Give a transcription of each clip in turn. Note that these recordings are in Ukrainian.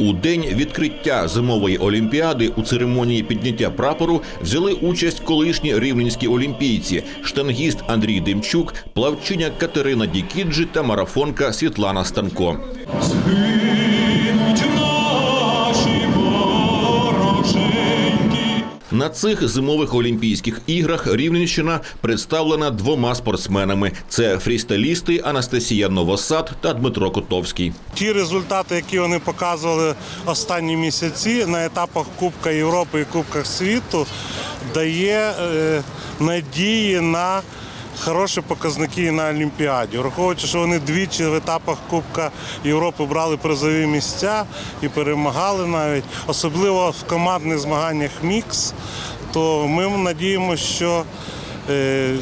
У день відкриття зимової олімпіади у церемонії підняття прапору взяли участь колишні рівненські олімпійці, штангіст Андрій Демчук, плавчиня Катерина Дікіджі та марафонка Світлана Станко. На цих зимових олімпійських іграх Рівненщина представлена двома спортсменами: це фрісталісти Анастасія Новосад та Дмитро Котовський. Ті результати, які вони показували останні місяці на етапах Кубка Європи і Кубках світу, дає е, надії на хороші показники на Олімпіаді. Враховуючи, що вони двічі в етапах Кубка Європи брали призові місця і перемагали навіть, особливо в командних змаганнях мікс, то ми надіємося, що е,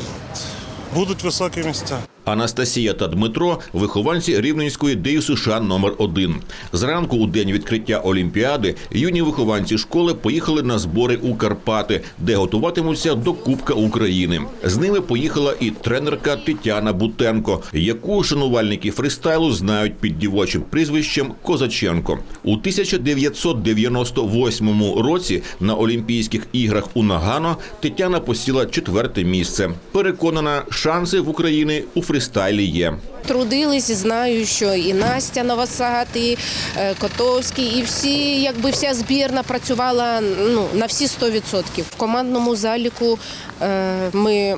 будуть високі місця. Анастасія та Дмитро вихованці рівненської ДЮ США номер 1 Зранку у день відкриття Олімпіади юні вихованці школи поїхали на збори у Карпати, де готуватимуться до Кубка України. З ними поїхала і тренерка Тетяна Бутенко, яку шанувальники фристайлу знають під дівочим прізвищем Козаченко. У 1998 році на Олімпійських іграх у Нагано Тетяна посіла четверте місце. Переконана, шанси в Україні у фристайлі є. Трудились, знаю, що і Настя Новосад, і е, Котовський, і всі, якби вся збірна працювала ну, на всі 100%. В командному заліку е, ми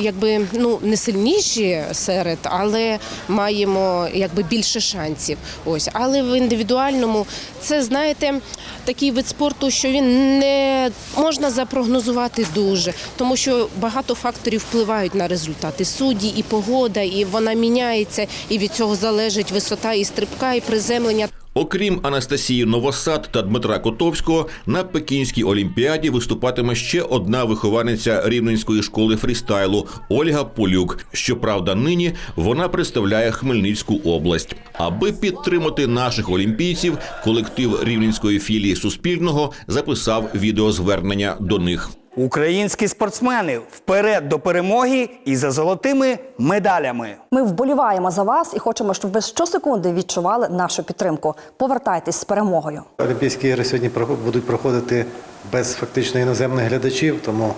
якби ну не сильніші серед, але маємо якби більше шансів. Ось, але в індивідуальному це знаєте такий вид спорту, що він не можна запрогнозувати дуже, тому що багато факторів впливають на результати. Судді, і погода, і вона міняється, і від цього залежить висота і стрибка, і приземлення. Окрім Анастасії Новосад та Дмитра Котовського, на Пекінській олімпіаді виступатиме ще одна вихованиця рівненської школи фрістайлу Ольга Полюк. Щоправда, нині вона представляє Хмельницьку область. Аби підтримати наших олімпійців, колектив рівненської філії Суспільного записав відеозвернення до них. Українські спортсмени вперед до перемоги і за золотими медалями. Ми вболіваємо за вас і хочемо, щоб ви щосекунди відчували нашу підтримку. Повертайтесь з перемогою. Олімпійські ігри сьогодні будуть проходити без фактично іноземних глядачів, тому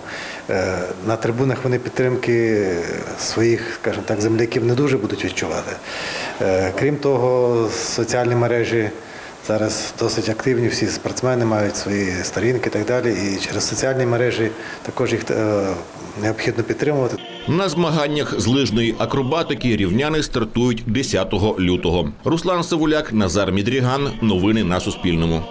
е, на трибунах вони підтримки своїх, скажімо так, земляків не дуже будуть відчувати. Е, крім того, соціальні мережі зараз досить активні, всі спортсмени мають свої сторінки і так далі. І через соціальні мережі також їх е, необхідно підтримувати. На змаганнях з лижної акробатики рівняни стартують 10 лютого. Руслан Савуляк, Назар Мідріган. Новини на Суспільному.